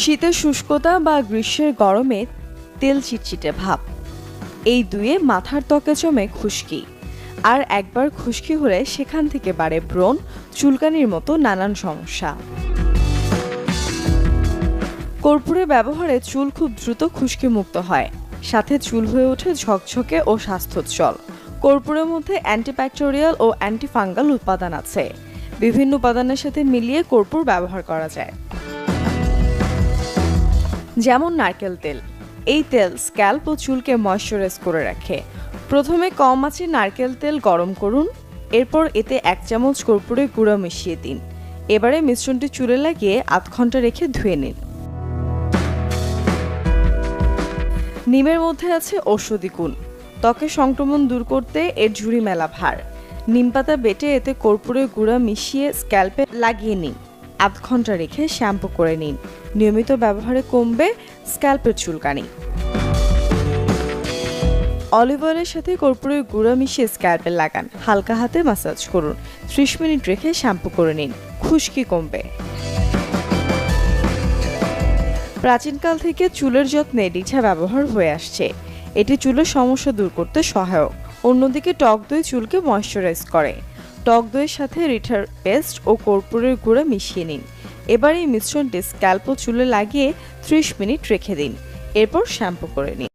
শীতের শুষ্কতা বা গ্রীষ্মের গরমে তেল চিটচিটে ভাব। এই দুয়ে মাথার ত্বকে জমে খুশকি। আর একবার খুশকি হলে সেখান থেকে বাড়ে ব্রণ, চুলকানির মতো নানান সমস্যা। কর্পূরের ব্যবহারে চুল খুব দ্রুত খুশকি মুক্ত হয়। সাথে চুল হয়ে ওঠে ঝকঝকে ও স্বাস্থ্যোজ্জ্বল। কর্পূরের মধ্যে অ্যান্টিব্যাকটেরিয়াল ও অ্যান্টিফাঙ্গাল উপাদান আছে। বিভিন্ন উপাদানের সাথে মিলিয়ে কর্পূর ব্যবহার করা যায়। যেমন নারকেল তেল। এই তেল স্ক্যাল্প ও চুলকে ময়শ্চারাইজ করে রাখে। প্রথমে কম আঁচে নারকেল তেল গরম করুন, এরপর এতে এক চামচ কর্পূরের গুঁড়ো মিশিয়ে দিন। এবারে মিশ্রণটি চুলে লাগিয়ে আধ ঘণ্টা রেখে ধুয়ে নিন। নিমের মধ্যে আছে ঔষধি গুণ। ত্বকে সংক্রমণ দূর করতে এর ঝুড়ি মেলা ভার নিম পাতা বেটে এতে কর্পূরের গুঁড়া মিশিয়ে স্ক্যাল্পে লাগিয়ে নিন। আধ ঘণ্টা রেখে শ্যাম্পু করে নিন। নিয়মিত ব্যবহারে কমবে স্ক্যাল্পের চুলকানি। অলিভ অয়েলের সাথে কর্পূরের গুঁড়া মিশিয়ে স্ক্যাল্পে লাগান। হালকা হাতে মাসাজ করুন। ত্রিশ মিনিট রেখে শ্যাম্পু করে নিন। খুশকি কমবে। প্রাচীনকাল থেকে চুলের যত্নে রিঠা ব্যবহার হয়ে আসছে। এটি চুলের সমস্যা দূর করতে সহায়ক। অন্যদিকে টক দই চুলকে ময়শ্চারাইজ করে। টক দইয়ের সাথে রিঠার পেস্ট ও কর্পূরের গুঁড়া মিশিয়ে নিন। এবার এই মিশ্রণটি স্ক্যাল্প চুলে লাগিয়ে ত্রিশ মিনিট রেখে দিন। এরপর শ্যাম্পু করে নিন।